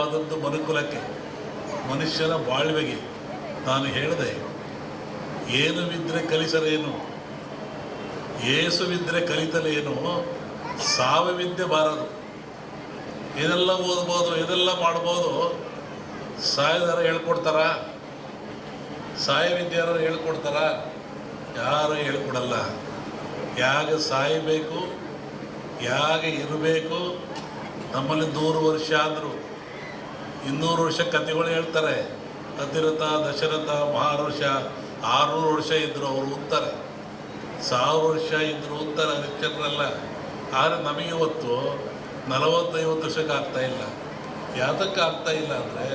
ಮುಖ್ಯವಾದದ್ದು ಮನುಕುಲಕ್ಕೆ, ಮನುಷ್ಯನ ಬಾಳ್ವೆಗೆ ನಾನು ಹೇಳಿದೆ, ಏನು ವಿದ್ರೆ ಕಲಿಸಲೇನು? ಏಸುವಿದ್ರೆ ಕಲಿತಲೇನು? ಸಾವಿದ್ಯೆ ಬಾರದು. ಇದೆಲ್ಲ ಓದ್ಬೋದು ಇದೆಲ್ಲ ಮಾಡ್ಬೋದು, ಸಾಯದಾರ ಹೇಳ್ಕೊಡ್ತಾರ? ಸಾಯ ವಿದ್ಯಾರು ಹೇಳ್ಕೊಡ್ತಾರ? ಯಾರು ಹೇಳ್ಕೊಡಲ್ಲ. ಯಾಗ ಸಾಯಬೇಕು, ಯಾಗ ಇರಬೇಕು, ನಮ್ಮಲ್ಲಿ ನೂರು ವರ್ಷ ಆದರು ಇನ್ನೂರು ವರ್ಷ ಕಥೆಗಳು ಹೇಳ್ತಾರೆ. ಅತಿರಥ ದಶರಥ ಮಹಾರುಷ ಆರುನೂರು ವರ್ಷ ಇದ್ದರು ಅವರು ಅಂತಾರೆ ಸಾವಿರ ವರ್ಷ ಇದ್ದರು ಅಂತಾರೆ ಹರಿಶ್ಚಂದ್ರಲ್ಲ ಆದರೆ ನಮಗೆ ಇವತ್ತು ನಲವತ್ತೈವತ್ತು ವರ್ಷಕ್ಕೆ ಆಗ್ತಾ ಇಲ್ಲ. ಯಾತಕ್ಕೆ ಆಗ್ತಾ ಇಲ್ಲ ಅಂದರೆ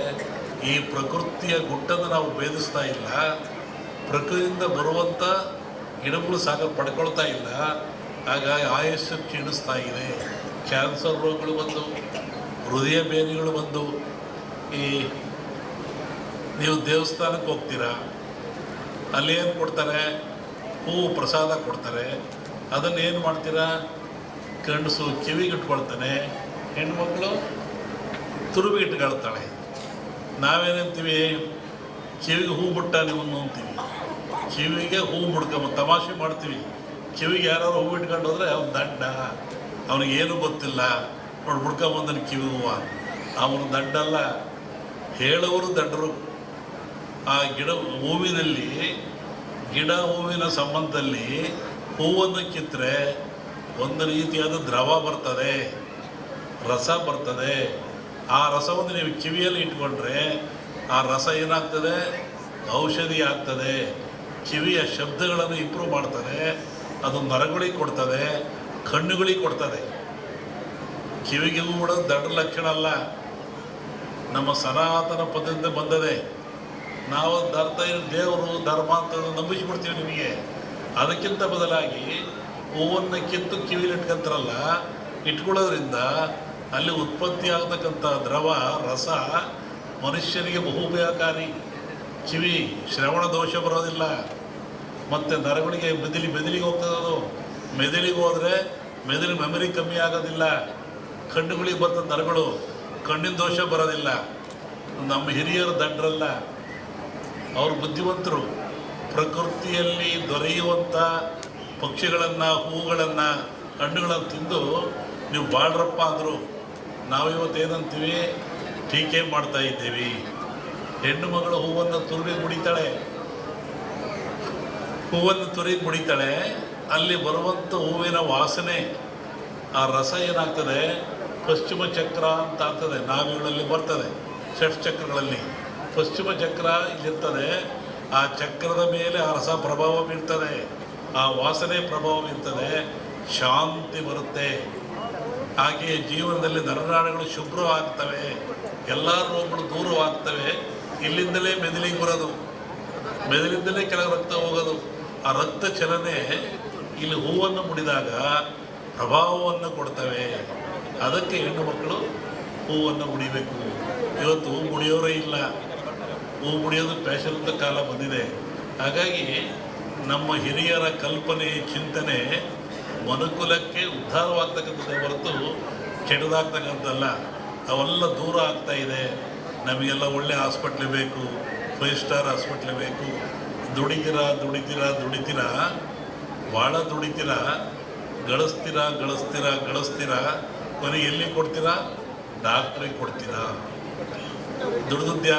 ಈ ಪ್ರಕೃತಿಯ ಗುಟ್ಟನ್ನು ನಾವು ಭೇದಿಸ್ತಾ ಇಲ್ಲ. ಪ್ರಕೃತಿಯಿಂದ ಬರುವಂಥ ಗಿಡಗಳು ಸಾಕ ಪಡ್ಕೊಳ್ತಾ ಇಲ್ಲ. ಹಾಗಾಗಿ ಆಯಸ್ಸು ಕ್ಷೀಣಿಸ್ತಾ ಇದೆ. ಕ್ಯಾನ್ಸರ್ ರೋಗಗಳು ಬಂದು, ಹೃದಯ ಬೇನೆಗಳು ಬಂದು ಈ ನೀವು ದೇವಸ್ಥಾನಕ್ಕೆ ಹೋಗ್ತೀರಾ, ಅಲ್ಲಿ ಏನು ಕೊಡ್ತಾರೆ? ಹೂವು ಪ್ರಸಾದ ಕೊಡ್ತಾರೆ. ಅದನ್ನು ಏನು ಮಾಡ್ತೀರಾ? ಗಂಡಸು ಕಿವಿಗಿಟ್ಕೊಳ್ತಾನೆ, ಹೆಣ್ಮಕ್ಳು ತುರುಬಿಗಿಟ್ಕೊಳ್ತಾಳೆ. ನಾವೇನಂತೀವಿ? ಕಿವಿಗೆ ಹೂ ಬಿಟ್ಟ ನಿಮ್ಮನ್ನು ಅಂತೀವಿ. ಕಿವಿಗೆ ಹೂ ಮುಡ್ಕೊಂಬ, ತಮಾಷೆ ಮಾಡ್ತೀವಿ. ಕಿವಿಗೆ ಯಾರು ಹೂ ಇಟ್ಕೊಂಡು ಹೋದ್ರೆ ಅವ್ನು ದಡ್ಡ ಅವನಿಗೆ ಏನು ಗೊತ್ತಿಲ್ಲ. ನೋಡಿ ಮುಡ್ಕೊಂಬಂದನು ಕಿವಿ ಹೂವ. ಅವನು ದಂಡಲ್ಲ. ಹೇಳೋರು ದಡ್ಡರು ಆ ಗಿಡ ಹೂವಿನಲ್ಲಿ, ಗಿಡ ಹೂವಿನ ಸಂಬಂಧದಲ್ಲಿ ಹೂವನ್ನು ಕಿತ್ತರೆ ಒಂದು ರೀತಿಯಾದ ದ್ರವ ಬರ್ತದೆ, ರಸ ಬರ್ತದೆ. ಆ ರಸವನ್ನು ನೀವು ಕಿವಿಯಲ್ಲಿ ಇಟ್ಕೊಂಡ್ರೆ ಆ ರಸ ಏನಾಗ್ತದೆ? ಔಷಧಿ ಆಗ್ತದೆ. ಕಿವಿಯ ಶಬ್ದಗಳನ್ನು ಇಂಪ್ರೂವ್ ಮಾಡ್ತದೆ. ಅದು ನರಗಳಿಗೆ ಕೊಡ್ತದೆ ಕಣ್ಣುಗಳಿಗೆ ಕೊಡ್ತದೆ. ಕಿವಿಗೆ ಬಿಡೋದು ದಡ್ಡ ಲಕ್ಷಣ ಅಲ್ಲ. ನಮ್ಮ ಸನಾತನ ಪದದಿಂದ ಬಂದದೆ, ನಾವು ಧರ್ತ ದೇವರು ಧರ್ಮ ಅಂತ ನಂಬಿಸಿಬಿಡ್ತೀವಿ ನಿಮಗೆ. ಅದಕ್ಕಿಂತ ಬದಲಾಗಿ ಹೂವನ್ನು ಕಿತ್ತು ಕಿವಿಲಿ ಇಟ್ಕೊಂತಾರಲ್ಲ, ಇಟ್ಕೊಳ್ಳೋದ್ರಿಂದ ಅಲ್ಲಿ ಉತ್ಪತ್ತಿ ಆಗತಕ್ಕಂಥ ದ್ರವ, ರಸ ಮನುಷ್ಯನಿಗೆ ಬಹು ಉಪಯೋಗಕಾರಿ ಕಿವಿ, ಶ್ರವಣ ದೋಷ ಬರೋದಿಲ್ಲ. ಮತ್ತು ನರಗಳಿಗೆ ಮೆದಿಲಿ ಮೆದಿಲಿಗೆ ಹೋಗ್ತದೆ ಅದು ಮೆದುಳಿಗೆ ಹೋದರೆ ಮೆದುಳು ಮೆಮರಿ ಕಮ್ಮಿ ಆಗೋದಿಲ್ಲ. ಕಣ್ಣುಗಳಿಗೆ ಬರ್ತದೆ ನರಗಳು, ಕಣ್ಣಿನ ದೋಷ ಬರೋದಿಲ್ಲ. ನಮ್ಮ ಹಿರಿಯರು ದಂಡ್ರಲ್ಲ, ಅವರು ಬುದ್ಧಿವಂತರು. ಪ್ರಕೃತಿಯಲ್ಲಿ ದೊರೆಯುವಂಥ ಪಕ್ಷಿಗಳನ್ನು, ಹೂಗಳನ್ನು, ಹಣ್ಣುಗಳನ್ನು ತಿಂದು ನೀವು ಬಾಳ್ರಪ್ಪ ಅಂದರು, ನಾವಿವತ್ತು ಏನಂತೀವಿ? ಟೀಕೆ ಮಾಡ್ತಾ ಇದ್ದೀವಿ. ಹೆಣ್ಣು ಮಗಳು ಹೂವನ್ನು ತುರುಳಿ ಮುಡಿತಾಳೆ. ಹೂವನ್ನು ತುರಿ ಮುಡಿತಾಳೆ. ಅಲ್ಲಿ ಬರುವಂಥ ಹೂವಿನ ವಾಸನೆ, ಆ ರಸ ಏನಾಗ್ತದೆ? ಪಶ್ಚಿಮ ಚಕ್ರ ಅಂತ ಆಗ್ತದೆ. ನಾವಿಗಳಲ್ಲಿ ಬರ್ತದೆ. ಷಟ್ ಚಕ್ರಗಳಲ್ಲಿ. ಪಶ್ಚಿಮ ಚಕ್ರ ಇಲ್ಲಿರ್ತದೆ ಆ ಚಕ್ರದ ಮೇಲೆ ಆ ರಸ ಪ್ರಭಾವ ಬೀರ್ತದೆ ಆ ವಾಸನೆ ಪ್ರಭಾವ ಬೀರ್ತದೆ ಶಾಂತಿ ಬರುತ್ತೆ. ಹಾಗೆಯೇ ಜೀವನದಲ್ಲಿ ನರನಾಡುಗಳು ಶುಭ್ರವಾಗ್ತವೆ. ಎಲ್ಲ ರೋಗಗಳು ದೂರವಾಗ್ತವೆ. ಇಲ್ಲಿಂದಲೇ ಮೆದುಳಿಗೆ ಬರೋದು. ಮೆದುಳಿಂದಲೇ ಕೆಲವು ರಕ್ತ ಹೋಗೋದು. ಆ ರಕ್ತ ಚಲನೆ ಇಲ್ಲಿ ಹೂವನ್ನು ಮುಡಿದಾಗ ಪ್ರಭಾವವನ್ನು ಕೊಡ್ತವೆ. ಅದಕ್ಕೆ ಹೆಣ್ಣು ಮಕ್ಕಳು ಹೂವನ್ನು ಮುಡಿಬೇಕು. ಇವತ್ತು ಹೂ ಮುಡಿಯೋರೇ ಇಲ್ಲ. ಹೂ ಮುಡಿಯೋದು ಫ್ಯಾಷನ್ ಅಂತ ಕಾಲ ಬಂದಿದೆ. ಹಾಗಾಗಿ ನಮ್ಮ ಹಿರಿಯರ ಕಲ್ಪನೆ, ಚಿಂತನೆ ಮನುಕುಲಕ್ಕೆ ಉದ್ಧಾರವಾಗ್ತಕ್ಕಂಥದ್ದೇ ಹೊರತು ಕೆಡದಾಗ್ತಕ್ಕಂಥದ್ದಲ್ಲ. ಅವೆಲ್ಲ ದೂರ ಆಗ್ತಾ ಇದೆ. ನಮಗೆಲ್ಲ ಒಳ್ಳೆ ಹಾಸ್ಪಿಟ್ಲ್ ಬೇಕು, ಫೈವ್ ಸ್ಟಾರ್ ಹಾಸ್ಪಿಟ್ಲ್ ಬೇಕು. ದುಡಿತೀರಾ, ದುಡಿತೀರ, ದುಡಿತೀರಾ? ಭಾಳ ದುಡಿತೀರ? ಗಳಿಸ್ತೀರಾ ಗಳಿಸ್ತೀರಾ ಗಳಿಸ್ತೀರಾ? ಕೊನೆಗೆ ಎಲ್ಲಿ ಕೊಡ್ತೀರಾ? ಡಾಕ್ಟ್ರಿಗೆ ಕೊಡ್ತೀರಾ ದುಡಿದದ್ದು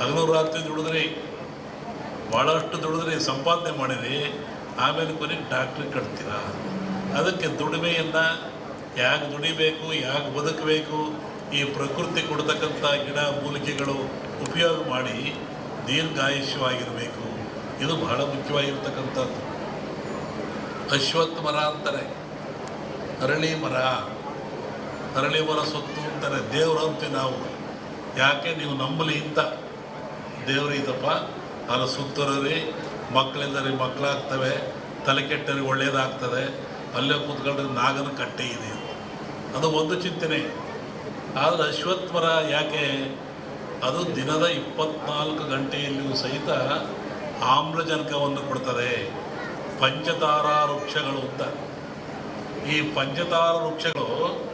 ಹಗಲು ರಾತ್ರಿ ದುಡಿದ್ರಿ. ಭಾಳಷ್ಟು ದುಡಿದ್ರಿ, ಸಂಪಾದನೆ ಮಾಡಿರಿ, ಆಮೇಲೆ ಕೊನೆಗೆ ಡಾಕ್ಟ್ರಿಗೆ ಕಟ್ತೀರಾ? ಅದಕ್ಕೆ ದುಡಿಮೆಯನ್ನು ಯಾಕೆ ದುಡಿಬೇಕು, ಯಾಕೆ ಬದುಕಬೇಕು? ಈ ಪ್ರಕೃತಿ ಕೊಡ್ತಕ್ಕಂಥ ಗಿಡ ಮೂಲಿಕೆಗಳು ಉಪಯೋಗ ಮಾಡಿ ದೀರ್ಘಾಯುಷ್ಯವಾಗಿರಬೇಕು. ಇದು ಬಹಳ ಮುಖ್ಯವಾಗಿರ್ತಕ್ಕಂಥದ್ದು. ಅಶ್ವತ್ಥ ಮರ ಅಂತಾರೆ. ಅರಳಿ ಮರ. ಅರಳಿ ಮರ ಸೊತ್ತು ಅಂತಾರೆ. ದೇವರು ಅಂತೀವಿ ನಾವು. ಯಾಕೆ? ನೀವು ನಂಬಲಿ ಇಂತ ದೇವರು ಇದಪ್ಪ. ಅಲ್ಲ ಸುತ್ತರರಿ ಮಕ್ಕಳಿಂದರಿ ಮಕ್ಕಳಾಗ್ತವೆ. ತಲೆ ಕೆಟ್ಟರಿ ಒಳ್ಳೆಯದಾಗ್ತದೆ ಅಲ್ಲೇ ಕೂತ್ಕೊಂಡ್ರೆ ನಾಗನ ಕಟ್ಟೆ ಇದೆ ಅದು ಒಂದು ಚಿಂತನೆ. ಆದರೆ ಅಶ್ವತ್ಥರ ಯಾಕೆ? ಅದು ದಿನದ ಇಪ್ಪತ್ನಾಲ್ಕು ಗಂಟೆಯಲ್ಲಿಯೂ ಸಹಿತ ಆಮ್ಲಜನಕವನ್ನು ಕೊಡ್ತದೆ. ಪಂಚತಾರಾ ವೃಕ್ಷಗಳು ಅಂತ. ಈ ಪಂಚತಾರ ವೃಕ್ಷಗಳು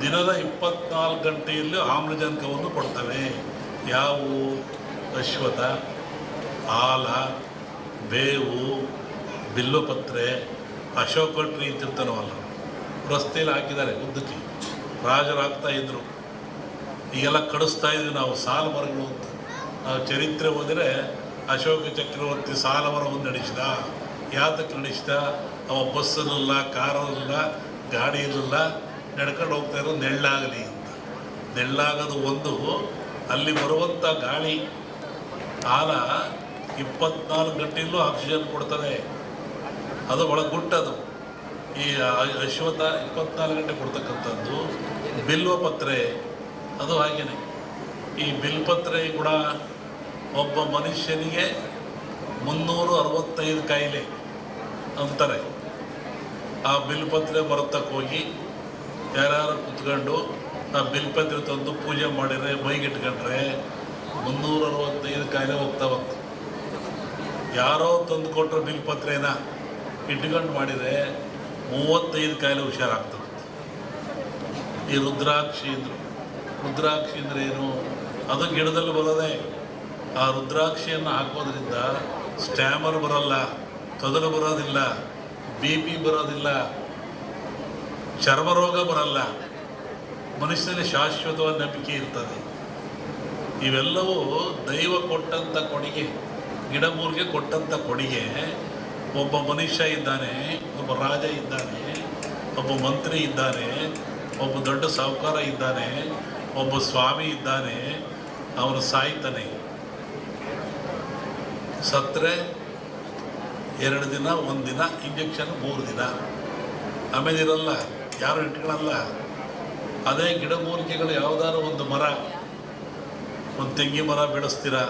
ದಿನದ ಇಪ್ಪತ್ನಾಲ್ಕು ಗಂಟೆಯಲ್ಲಿ ಆಮ್ಲಜನಕವನ್ನು ಕೊಡ್ತವೆ. ಯಾವುವು? ಅಶ್ವಥ ಆಲ ಬೇವು, ಬಿಲ್ಲುಪತ್ರೆ, ಅಶೋಕ ಟ್ರೀ ಅಂತಿರ್ತಾನವಲ್ಲ ರಸ್ತೆಯಲ್ಲಿ ಹಾಕಿದ್ದಾರೆ ಉದ್ದಕ್ಕೆ. ರಾಜರು ಹಾಕ್ತಾ ಇದ್ರು. ಈಗೆಲ್ಲ ಕಡಿಸ್ತಾ ಇದ್ವಿ ನಾವು ಸಾಲ ಮರಗಳು ಅಂತ. ನಾವು ಚರಿತ್ರೆ ಹೋದರೆ ಅಶೋಕ ಚಕ್ರವರ್ತಿ ಸಾಲ ಮರವನ್ನು ನಡೆಸಿದ. ಯಾತಕ್ಕೆ ನಡೆಸಿದ? ಅವ ಬಸ್ ಇರಲಿಲ್ಲ ಕಾರ್ ಇರಲಿಲ್ಲ ಗಾಡಿ ಇರಲಿಲ್ಲ ನಡ್ಕೊಂಡು ಹೋಗ್ತಾ ಇರೋದು ನೆಳ್ಳಾಗಲಿ ಅಂತ. ನೆಳ್ಳಾಗೋದು ಒಂದು ಅಲ್ಲಿ ಬರುವಂಥ ಗಾಳಿ ಆಲ ಇಪ್ಪತ್ನಾಲ್ಕು ಗಂಟೆಯಲ್ಲೂ ಆಕ್ಸಿಜನ್ ಕೊಡ್ತದೆ. ಅದು ಒಳ ಗುಟ್ಟದು ಈ ಅಶ್ವಥ ಇಪ್ಪತ್ನಾಲ್ಕು ಗಂಟೆ ಕೊಡ್ತಕ್ಕಂಥದ್ದು ಬಿಲ್ವ ಪತ್ರೆ. ಅದು ಹಾಗೇನೆ. ಈ ಬಿಲ್ಪತ್ರೆ ಕೂಡ ಒಬ್ಬ ಮನುಷ್ಯನಿಗೆ ಮುನ್ನೂರು ಅರವತ್ತೈದು ಕಾಯಿಲೆ ಅಂತಾರೆ. ಆ ಬಿಲ್ಪತ್ರೆ ಮರತಕ್ಕೆ ಹೋಗಿ ಯಾರ್ಯಾರು ಕುತ್ಕೊಂಡು ಆ ಬಿಲ್ಪತ್ರೆ ತಂದು ಪೂಜೆ ಮಾಡಿದರೆ ಮೈಗಿಟ್ಕೊಂಡ್ರೆ ಮುನ್ನೂರ ಅರವತ್ತೈದು ಕಾಯಿಲೆ ಹೋಗ್ತಾ ಬಂತು. ಯಾರೋ ತಂದು ಕೊಟ್ಟರು ಬಿಲ್ಪತ್ರೆನ ಇಟ್ಕೊಂಡು ಮಾಡಿದರೆ ಮೂವತ್ತೈದು ಕಾಯಿಲೆ ಹುಷಾರಾಗ್ತದೆ ಈ ರುದ್ರಾಕ್ಷಿ ಅಂದರು. ರುದ್ರಾಕ್ಷಿ ಅಂದರೆ ಏನು? ಅದು ಗಿಡದಲ್ಲಿ ಬರೋದೇ. ಆ ರುದ್ರಾಕ್ಷಿಯನ್ನು ಹಾಕೋದ್ರಿಂದ ಸ್ಟ್ಯಾಮರ್ ಬರೋಲ್ಲ ತೊದಲು ಬರೋದಿಲ್ಲ, ಬಿ ಪಿ ಬರೋದಿಲ್ಲ ಚರ್ಮರೋಗ ಬರಲ್ಲ. ಮನುಷ್ಯನಲ್ಲಿ ಶಾಶ್ವತವಾದ ನಂಬಿಕೆ ಇರ್ತದೆ. ಇವೆಲ್ಲವೂ ದೈವ ಕೊಟ್ಟಂಥ ಕೊಡುಗೆ ಗಿಡಮೂಲಿಗೆ ಕೊಟ್ಟಂಥ ಕೊಡುಗೆ. ಒಬ್ಬ ಮನುಷ್ಯ ಇದ್ದಾನೆ, ಒಬ್ಬ ರಾಜ ಇದ್ದಾನೆ, ಒಬ್ಬ ಮಂತ್ರಿ ಇದ್ದಾನೆ, ಒಬ್ಬ ದೊಡ್ಡ ಸಾಹುಕಾರ ಇದ್ದಾನೆ, ಒಬ್ಬ ಸ್ವಾಮಿ ಇದ್ದಾನೆ, ಅವನು ಸಾಯ್ತಾನೆ. ಸತ್ತರೆ ಎರಡು ದಿನ ಒಂದು ದಿನ ಇಂಜೆಕ್ಷನ್ ಮೂರು ದಿನ. ಆಮೇಲೆ ಇರಲ್ಲ ಯಾರು ಇಟ್ಕೊಳ್ಳಲ್ಲ ಅದೇ ಗಿಡಮೂಲಿಕೆಗಳು ಯಾವುದಾದ್ರು ಒಂದು ಮರ, ಒಂದು ತೆಂಗಿನ ಮರ ಬೆಳೆಸ್ತೀರಾ,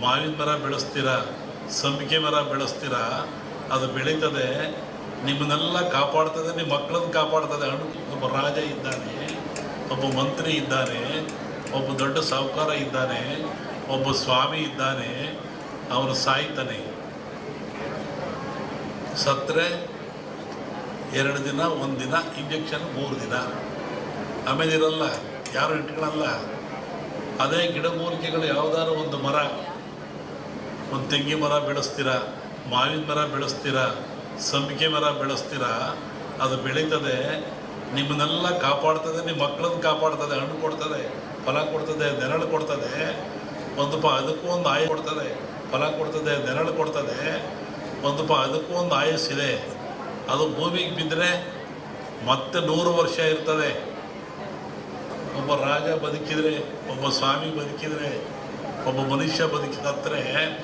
ಮಾವಿನ ಮರ ಬೆಳೆಸ್ತೀರಾ ಸಂಪಿಗೆ ಮರ ಬೆಳೆಸ್ತೀರಾ, ಅದು ಬೆಳೀತದೆ, ನಿಮ್ಮನ್ನೆಲ್ಲ ಕಾಪಾಡ್ತದೆ, ನಿಮ್ಮ ಮಕ್ಕಳನ್ನ ಕಾಪಾಡ್ತದೆ. ಅಣ್ಣ ಒಬ್ಬ ರಾಜ ಇದ್ದಾನೆ, ಒಬ್ಬ ಮಂತ್ರಿ ಇದ್ದಾನೆ, ಒಬ್ಬ ದೊಡ್ಡ ಸಾಹುಕಾರ ಇದ್ದಾನೆ, ಒಬ್ಬ ಸ್ವಾಮಿ ಇದ್ದಾನೆ, ಅವನು ಸಾಯ್ತಾನೆ. ಸತ್ತರೆ ಎರಡು ದಿನ, ಒಂದು ದಿನ ಇಂಜೆಕ್ಷನ್ ಮೂರು ದಿನ. ಆಮೇಲೆ ಇರಲ್ಲ ಯಾರು ಇಟ್ಕೊಳ್ಳಲ್ಲ ಅದೇ ಗಿಡಮೂಲಿಕೆಗಳು ಯಾವುದಾದ್ರು ಒಂದು ಮರ, ಒಂದು ತೆಂಗಿನ ಮರ ಬೆಳೆಸ್ತೀರಾ, ಮಾವಿನ ಮರ ಬೆಳೆಸ್ತೀರಾ, ಸಂಪಿಗೆ ಮರ ಬೆಳೆಸ್ತೀರಾ, ಅದು ಬೆಳೀತದೆ, ನಿಮ್ಮನ್ನೆಲ್ಲ ಕಾಪಾಡ್ತದೆ ನಿಮ್ಮ ಮಕ್ಕಳನ್ನ ಕಾಪಾಡ್ತದೆ, ಹಣ್ಣು ಕೊಡ್ತದೆ, ಫಲ ಕೊಡ್ತದೆ, ನೆರಳು ಕೊಡ್ತದೆ. ಒಂದು ಪ, ಅದಕ್ಕೂ ಒಂದು ಆಯು ಕೊಡ್ತದೆ, ಫಲ ಕೊಡ್ತದೆ, ನೆರಳು ಕೊಡ್ತದೆ. ಒಂದು ಪ, ಅದಕ್ಕೂ ಒಂದು ಆಯಸ್ಸಿದೆ. ಅದು ಭೂಮಿಗೆ ಬಿದ್ದರೆ ಮತ್ತೆ ನೂರು ವರ್ಷ ಇರ್ತದೆ. ಒಬ್ಬ ರಾಜ ಬದುಕಿದರೆ, ಒಬ್ಬ ಸ್ವಾಮಿ ಬದುಕಿದರೆ, ಒಬ್ಬ ಮನುಷ್ಯ ಬದುಕಿದ್ರೆ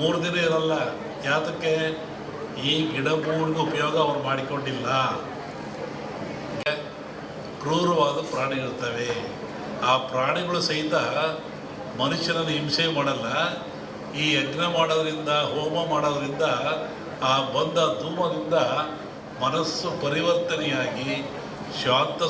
ಮೂರು ದಿನ ಇರಲ್ಲ. ಯಾತಕ್ಕೆ? ಈ ಗಿಡ ಮೂಡಿಗೆ ಉಪಯೋಗ ಅವ್ರು ಮಾಡಿಕೊಂಡಿಲ್ಲ. ಕ್ರೂರವಾದ ಪ್ರಾಣಿಗಳಿರ್ತವೆ ಆ ಪ್ರಾಣಿಗಳು ಸಹಿತ ಮನುಷ್ಯನನ್ನು ಹಿಂಸೆ ಮಾಡಲ್ಲ. ಈ ಯಜ್ಞ ಮಾಡೋದ್ರಿಂದ, ಹೋಮ ಮಾಡೋದ್ರಿಂದ ಆ ಬಂದ ಧೂಮದಿಂದ ಮನಸ್ಸು ಪರಿವರ್ತನೆಯಾಗಿ ಶಾಂತ